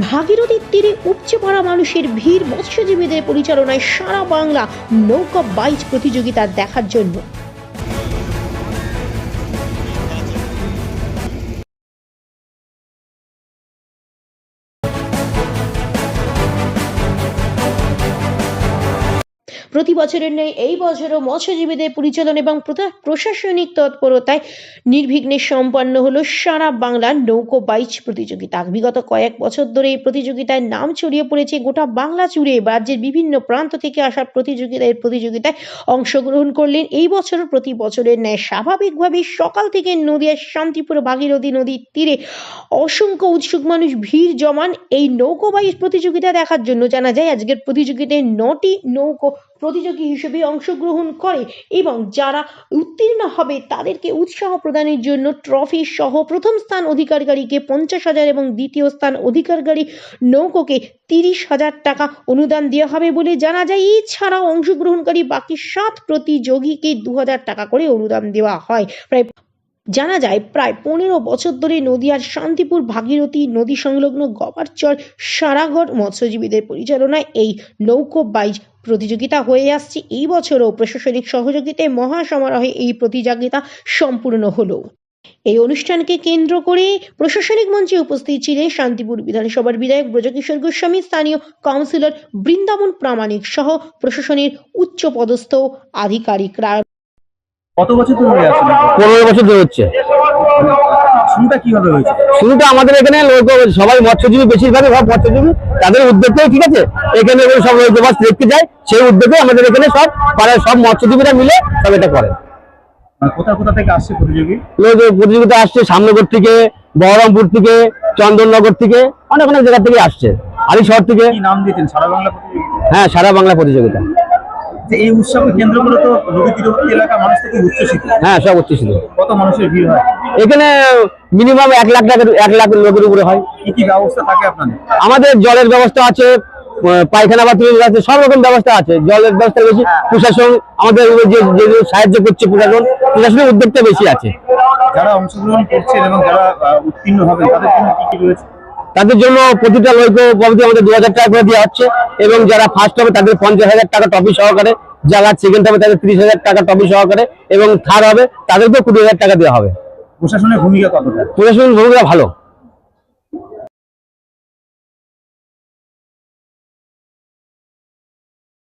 ভাগীরথীর তীরে উপচে পড়া মানুষের ভিড় মৎস্যজীবীদের পরিচালনায় সারা বাংলা নৌকা বাইচ প্রতিযোগিতা দেখার জন্য। প্রতি বছরের ন্যায় এই বছরও মৎস্যজীবীদের পরিচালনা এবং প্রশাসনিক তৎপরতায় নির্বিঘ্নে সম্পন্ন হলো সারা বাংলার নৌকো বাইচ প্রতিযোগিতা। বিগত কয়েক বছর ধরে এই প্রতিযোগিতায় নাম ছড়িয়ে পড়েছে গোটা বাংলা জুড়ে। রাজ্যের বিভিন্ন প্রান্ত থেকে আসা প্রতিযোগিতা এই প্রতিযোগিতায় অংশগ্রহণ করলেন এই বছর প্রতি বছরের ন্যায়। স্বাভাবিকভাবে সকাল থেকে নদিয়ার শান্তিপুর ভাগীরথী নদীর তীরে অসংখ্য উৎসুক মানুষ ভিড় জমান এই নৌকো বাইচ প্রতিযোগিতা দেখার জন্য জানা যায়, আজকের প্রতিযোগিতায় নটি নৌকো প্রতিযোগী হিসেবে অংশগ্রহণ করে এবং যারা উত্তীর্ণ হবে তাদেরকে উৎসাহ প্রদানের জন্য ট্রফি সহ প্রথম স্থান অধিকারকারীকে পঞ্চাশ হাজার এবং দ্বিতীয় স্থান অধিকারকারী নৌকোকে তিরিশ হাজার টাকা অনুদান দেওয়া হবে বলে জানা যায়। এছাড়াও অংশগ্রহণকারী বাকি সাত প্রতিযোগীকে দু হাজার টাকা করে অনুদান দেওয়া হয়। প্রায় জানা যায়, প্রায় পনেরো বছর ধরে নদিয়ার শান্তিপুর ভাগীরথী নদী সংলগ্ন গবারচর সারাগড় মৎস্যজীবীদের পরিচালনায় এই নৌকো বাইচ প্রতিযোগিতা হয়ে আসছে। এই বছরও প্রশাসনিক সহযোগিতায় মহাসমারোহে এই প্রতিযোগিতা সম্পূর্ণ হলো। এই অনুষ্ঠানকে কেন্দ্র করে প্রশাসনিক মঞ্চে উপস্থিত ছিলেন শান্তিপুর বিধানসভার বিধায়ক ব্রজকিশোর গোস্বামী, স্থানীয় কাউন্সিলর বৃন্দাবন প্রামাণিক সহ প্রশাসনের উচ্চ পদস্থ আধিকারিকরা। কত বছর ধরে আসেন পনেরো বছর ধরে হচ্ছে। শুরুটা কীভাবে হয়েছে? শুরুটা আমাদের এখানে লোক সবাই মৎস্যজীবী বেশিরভাগই সব মৎস্যজীবী। তাদের ঠিক আছে। এখানে সব মাছ দেখতে যায় সেই উদ্যোগে আমাদের এখানে সব পাড়ার সব মৎস্যজীবীরা মিলে সব এটা করে। মানে কোথা কোথা থেকে আসছে প্রতিযোগী? লোক প্রতিযোগিতা আসছে সামনগর থেকে বহরমপুর থেকে চন্দননগর থেকে অনেক অনেক জায়গা থেকে আসছে। আলি শহর থেকে নাম দিয়েছেন? সারা বাংলা হ্যাঁ সারা বাংলা প্রতিযোগিতা। যে এই উৎসবকে কেন্দ্র করে তো নদী তীরবর্তী এলাকা মানুষ থেকে উচ্ছ্বসিত হ্যাঁ সব উচ্চশিত কত মানুষের ভিড় হয়? এখানে মিনিমাম এক লাখ টাকার এক লাখ লোকের উপরে হয়। কি কি ব্যবস্থা থাকে আপনাদের? আমাদের জলের ব্যবস্থা আছে পায়খানা বাথরুমের আছে সব রকম ব্যবস্থা আছে। জলের ব্যবস্থা বেশি প্রশাসন আমাদের যে যে যে সাহায্য করছে প্রশাসন প্রশাসনের উদ্যোগটা বেশি আছে। যারা অংশগ্রহণ করছেন এবং যারা উত্তীর্ণ হবেন তাদের জন্য কি কি রয়েছে? তাদের জন্য প্রতিটা লৈক কমিটি আমাদের দু হাজার টাকা করে দেওয়া হচ্ছে। এবং যারা ফার্স্ট হবে তাদের পঞ্চাশ হাজার টাকা টপি সহকারে। যারা সেকেন্ড হবে তাদের ত্রিশ হাজার টাকা টপি সহকারে। এবং থার্ড হবে তাদেরকেও কুড়ি হাজার টাকা দেওয়া হবে। প্রশাসনের ভূমিকা কতটা? প্রশাসনের ভূমিকা ভালো।